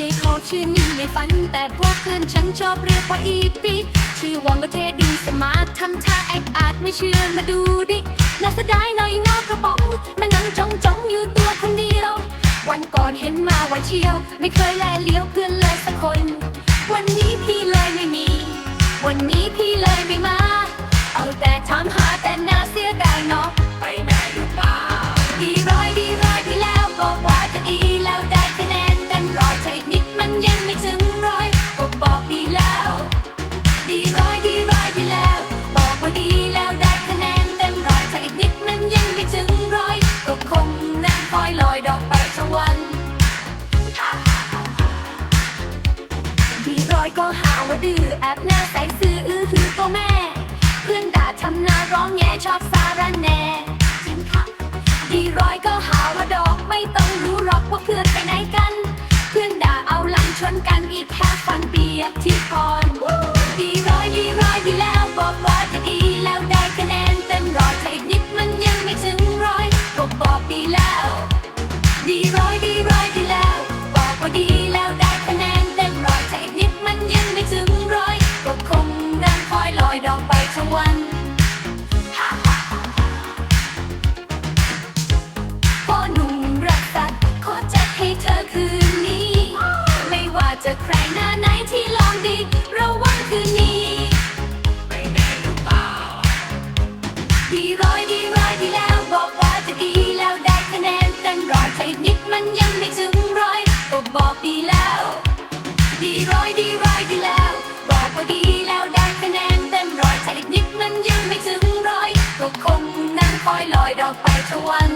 เจเขาชื่อนี่ไม่ฝัน แต่พวกเพื่อนฉันชอบเรียกว่าอีปีชื่อวังก็เท่ดีสมาร์ททำท่าแอคอาจไม่เชื่อมาดูดิน่าเสียดายหน่อยนอกกระป๋องมันนั่งจ้องจ้องอยู่ตัวคนเดียว วันก่อนเห็นมาวันเชียว ไม่เคยแลเลี้ยวเพื่อนเลยสักคน วันนี้พี่เลยไม่มี วันนี้พี่เลยไม่มา เอาแต่ถามหาแต่ ดื้อแอบหน้าใสซื่ออื้อหือตัวแม่ เพื่อนด่าทำหน้าร้องแง่ชอบสารแหน่จริงค่ะดีร้อยก็หาว่าดอกไม่ต้องรู้หรอกว่าเพื่อนไปไหนกัน เพื่อนด่าเอาหลังชนกันอีกแค่ฟันเปียกที่คอน อยดอกไปทั้งวันพ่อหนุ่มรักสัตว์ขอจัดให้เธอคืนนี้ ไม่ว่าจะใครหน้าไหนที่ลองดี ระวังคืนนี้ไปแน่หรือเปล่าดีร้อยดีร้อยดีแล้ว บอกว่าจะดีแล้วได้คะแนนเต็มร้อยแต่นิดมันยังไม่ถึงร้อยก็บอกดีแล้ว ดีร้อยดีร้อยดีแล้ว อยลอยดอกไปทุกวัน